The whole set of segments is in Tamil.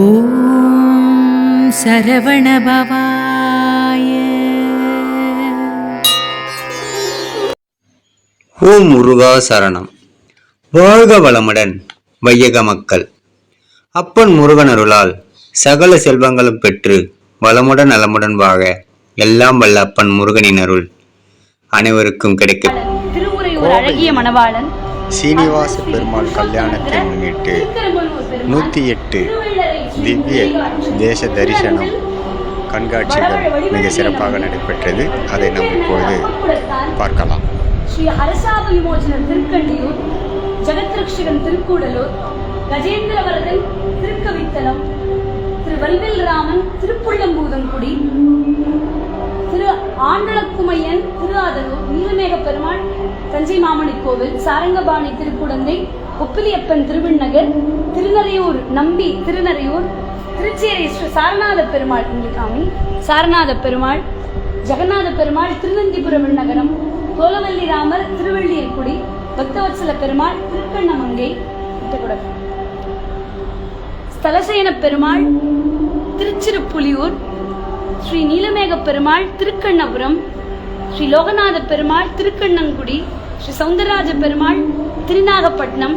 ஓம் சரவணபவாய ஓம் முருகா சரணம். வாழ்க வளமுடன் வையக மக்கள். அப்பன் முருகனருளால் சகல செல்வங்களும் பெற்று வளமுடன் நலமுடன் வாழ எல்லாம் வல்ல அப்பன் முருகனின் அருள். அனைவருக்கும் கிடைக்கும் அழகிய மணவாளன் சீனிவாச பெருமாள் கல்யாணத்தை முன்னிட்டு நூற்றி எட்டு திவ்ய தேச தரிசனம் கண்காட்சிகள் மிக சிறப்பாக நடைபெற்றது. அதை நாம் இப்பொழுது பார்க்கலாம். ஸ்ரீ அரசாப விமோசனர் திருக்கண்டியூர் ஜெகத்ரக்ஷகன் திருக்கூடலூர் கஜேந்திரவரதன் திருக்கவித்தலம் திரு வல்வில் ராமன் திருப்புள்ளம்பூதன்குடி திரு ஆண்டளக்குமையன் திரு நீலமேக பெருமாள் தஞ்சை மாமணி கோவில் சாரங்கபாணி திருக்குடந்தை ஒப்பிலியப்பன் திருவிண்ணகர் திருநறையூர் நம்பி திருநறையூர் திருச்சேரி ஸ்ரீ சாரநாத பெருமாள் இங்கே காமி. சாரநாத பெருமாள் ஜெகநாத பெருமாள் திருநந்திபுரம் நகரம் தோலவல்லி ராமர் திருவள்ளியர்குடி பக்தவத்சல பெருமாள் திருக்கண்ணமங்கை விட்டகுடம் ஸ்தலசேன பெருமாள் திருச்சிருப்புலியூர் ஸ்ரீ நீலமேக பெருமாள் திருக்கண்ணபுரம் ஸ்ரீ லோகநாத பெருமாள் திருக்கண்ணங்குடி ஸ்ரீ சவுந்தரராஜ பெருமாள் திருநாகப்பட்டினம்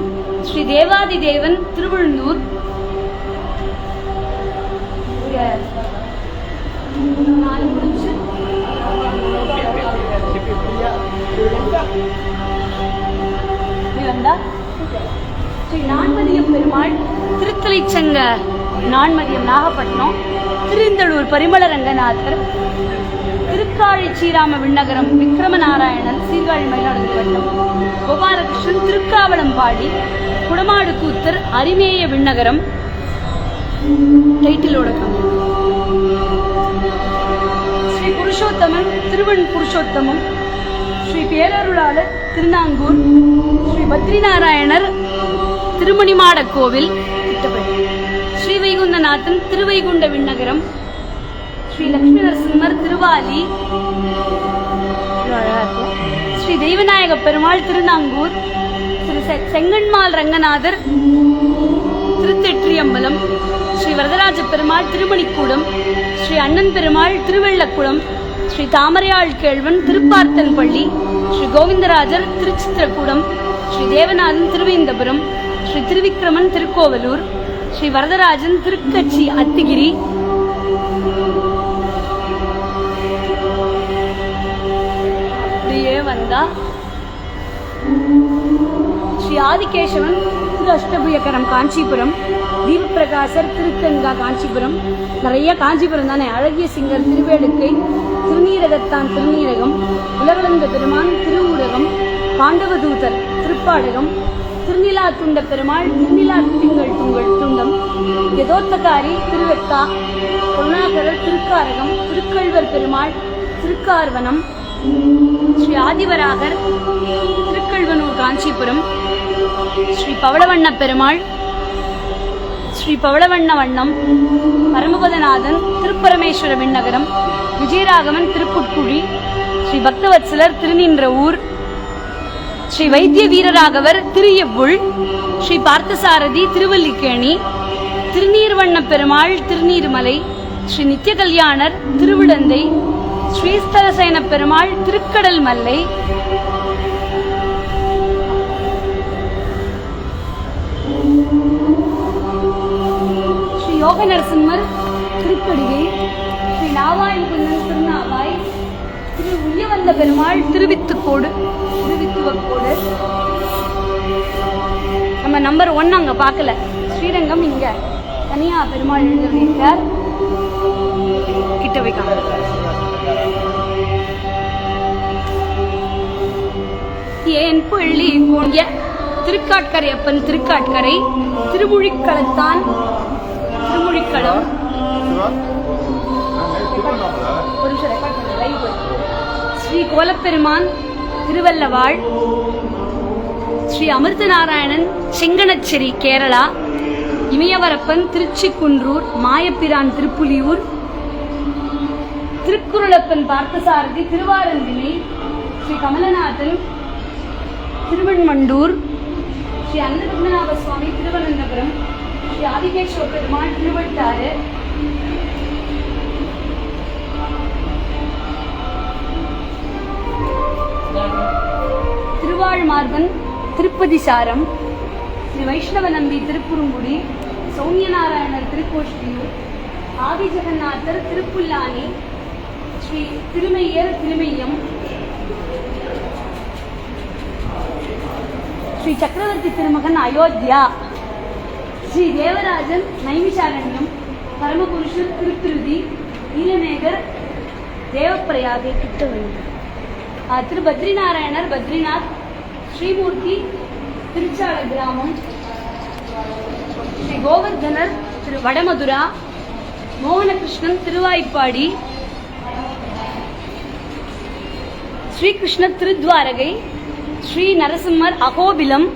ஸ்ரீ தேவாதி தேவன் திருவள்ளூர். ஸ்ரீ நான்மதியம் பெருமாள் திருத்தலைச்சங்க நான்மதியம் நாகப்பட்டினம் திருந்தளூர் பரிமள ரங்கநாதர். திருக்காழி ஸ்ரீராம விண்ணகரம் விக்ரமநாராயணன் சீர்காழி மயிலாடுதுறை வட்டம். கோபாலகிருஷ்ணன் திருக்காவளம்பாடி குடமாடு கூத்தர் அரிமேய விண்ணகரம். டைட்டிலோட ஸ்ரீ புருஷோத்தமன் திருவன் புருஷோத்தமம். ஸ்ரீ பேரருளாளர் திருநாங்கூர். ஸ்ரீ பத்ரிநாராயணர் திருமணிமாட கோவில் திட்டப்பள்ளி ஸ்ரீ வைகுந்தநாதன் திருவைகுண்ட விண்ணகரம். ஸ்ரீ லக்ஷ்மி நரசிம்மர் திருவாலி. ஸ்ரீ தெய்வநாயக பெருமாள் திருநாங்கூர். திரு செங்கன்மால் ரங்கநாதர். திருத்தெற்றியம்பலம். ஸ்ரீ வரதராஜ பெருமாள் திருமணிக்கூடம். ஸ்ரீ அண்ணன் பெருமாள் திருவெள்ளக்குளம். ஸ்ரீ தாமரையாள் கேழ்வன் திருப்பார்த்தன் பள்ளி ஸ்ரீ கோவிந்தராஜர் திருச்சித்திரக்கூடம். ஸ்ரீ தேவநாதன் திருவேந்தபுரம். ஸ்ரீ திருவிக்ரமன் திருக்கோவலூர். ஸ்ரீ வரதராஜன் திருக்கட்சி அத்திகிரி. அப்படியே ஸ்ரீ ஆதிகேசவன் திரு அஷ்டபுயக்கரம் காஞ்சிபுரம் தீபப்பிரகாசர் திருக்கங்கா காஞ்சிபுரம். நிறைய காஞ்சிபுரம் தானே? அழகிய சிங்கர் திருவேடுக்கை திருநீரகத்தான் திருநீரகம் உலகளந்த பெருமான் திருவுடகம் பாண்டவதூதர் திருப்பாடகம் திருநிலா துண்ட பெருமாள் திருநிலா திங்கள் துங்கள் துண்டம் யதோத்தகாரி திருவெக்கா பொருணாகரர் திருக்காரகம் திருக்கள்வர் பெருமாள் திருக்கார்வனம் ஸ்ரீ ஆதிவராகர் திருக்கல்வனூர் காஞ்சிபுரம் ஸ்ரீ பவளவண்ண பெருமாள் ஸ்ரீ பவளவண்ண வண்ணம் பரமபதநாதன் திருப்பரமேஸ்வர விண்ணகரம் விஜயராகவன் திருப்புட்குழி ஸ்ரீ பக்தவத்சலர் திருநின்ற ஊர் ஸ்ரீ வைத்திய வீரராகவர் திரியவுள் ஸ்ரீ பார்த்தசாரதி திருவல்லிக்கேணி திருநீர்வண்ண பெருமாள் திருநீர்மலை ஸ்ரீ நித்திய கல்யாணர் திருவிடந்தை ஸ்ரீஸ்தலசேன பெருமாள் திருக்கடல் மல்லை. ஸ்ரீ யோக நரசிம்மர் திருக்கடிகை ஸ்ரீ நாவாய் குந்தன் திருநாவாய் திரு உயவந்த பெருமாள் திருவித்துக்கோடு திருவித்துவக்கோடு. நம்ம நம்பர் ஒன் அங்க பார்க்கல. ஸ்ரீரங்கம் இங்க. தனியா பெருமாள் எழுந்திருக்கார் கிட்ட போய் வைக்காம ஏன் பள்ளி போன்ற திருக்காட்கரை அப்பன் திருக்காட்கரை திருமுழிக்களத்தான் திருமுழிக்களம் ஸ்ரீ கோலப்பெருமான் திருவல்லவாள் ஸ்ரீ அமிர்த நாராயணன் செங்கனச்சேரி கேரளா இமயவரப்பன் திருச்சிக்குன்றூர் மாயப்பிரான் திருப்புலியூர் திருக்குறளப்பன் பார்த்தசாரதி திருவாரந்தினை ஸ்ரீ கமலநாதன் திருவண்மண்டூர் ஸ்ரீ அன்னபத்மநாப சுவாமி திருவனந்தபுரம் ஸ்ரீ ஆதிகேஸ்வர பெருமாள் திருவட்டாறு. திருவாழ்மார்பன் திருப்பதி சாரம் ஸ்ரீ வைஷ்ணவ நம்பி திருக்குறுங்குடி சௌமியநாராயணர் திருக்கோஷ்டியூர் ஆதிஜெகநாதர் திருப்புல்லானி ஸ்ரீ திருமையர் திருமையம் ஸ்ரீ சக்கரவர்த்தி திருமகன் அயோத்தியா. ஸ்ரீ தேவராஜன் நைமிஷாரண்யம் பரமபுருஷர் திருத்திருதி நீலமேகர் தேவப்பிரயாகை கிட்ட வந்து திரு பத்ரிநாராயணர் பத்ரிநாத் ஸ்ரீமூர்த்தி திருச்சால கிராமம். ஸ்ரீ கோவர்தனர் திரு வடமதுரா மோகனகிருஷ்ணன் திருவாய்ப்பாடி ஸ்ரீகிருஷ்ண திருத்வாரகை ஸ்ரீ நரசிம்மர் அகோபிலம்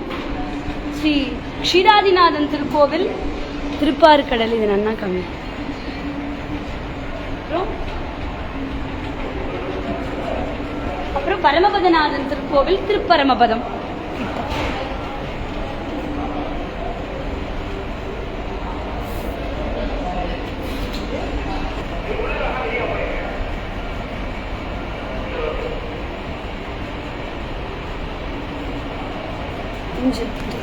ஸ்ரீ க்ஷீராதிநாதன் திருக்கோவில் திருப்பாறுக்கடல். இது நன்னா கம்மி. அப்புறம்? அப்புறம் பரமபதநாதன் திருக்கோவில் திருப்பரமபதம். 不用